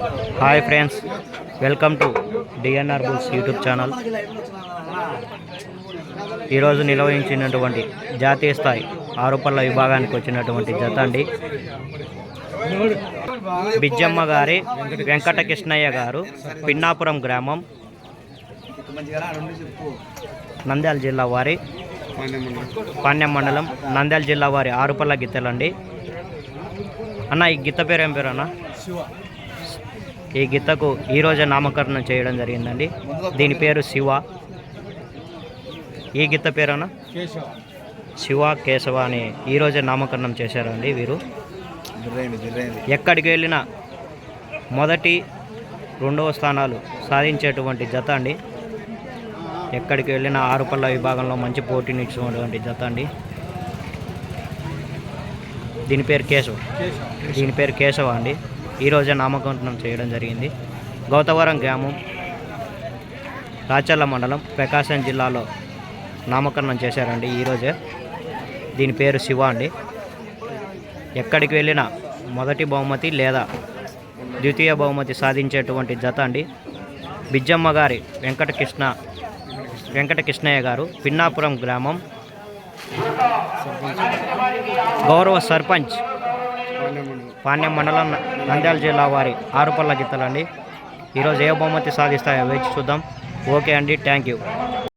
Hi friends welcome to DNR bulls YouTube channel. ఈరోజు నిర్వహించినటువంటి జాతీయ స్థాయి ఆరోపణల విభాగానికి వచ్చినటువంటి జత అండి. బిజ్జమ్మ గారి వెంకటకృష్ణయ్య గారు పిన్నాపురం గ్రామం నంద్యాల జిల్లా వారి పాణ్యం మండలం నంద్యాల జిల్లా వారి ఆరుపల్ల గిత్తలండి. అన్న ఈ గిత్త పేరు ఏం పేరు అన్న? ఈ గిత్తకు ఈరోజే నామకరణం చేయడం జరిగిందండి. దీని పేరు శివ. ఈ గిత్త పేరు అన్న శివ కేశవ అని ఈరోజే నామకరణం చేశారండి వీరు. ఎక్కడికి వెళ్ళినా మొదటి రెండవ స్థానాలు సాధించేటువంటి జత అండి. ఎక్కడికి వెళ్ళినా ఆరుపల్ల విభాగంలో మంచి పోటీని ఇచ్చినటువంటి జత అండి. దీని పేరు కేశవ్. దీని పేరు కేశవ అండి. ఈరోజే నామకరణం చేయడం జరిగింది. గౌతవరం గ్రామం రాచర్ల మండలం ప్రకాశం జిల్లాలో నామకరణం చేశారండి ఈరోజే దీని పేరు శివ అండి. ఎక్కడికి వెళ్ళినా మొదటి బహుమతి లేదా ద్వితీయ బహుమతి సాధించేటువంటి జత అండి. బిజ్జమ్మ గారి వెంకటకృష్ణ వెంకటకృష్ణయ్య గారు పిన్నాపురం గ్రామం. గౌరవ సర్పంచ్ పాణ్యం మండలం నంద్యాల జిల్లా వారి ఆరుపల్ల గిత్తలండి. ఈరోజు ఏ బహుమతి సాధిస్తాయో వేచి చూద్దాం. ఓకే అండి థ్యాంక్ యూ.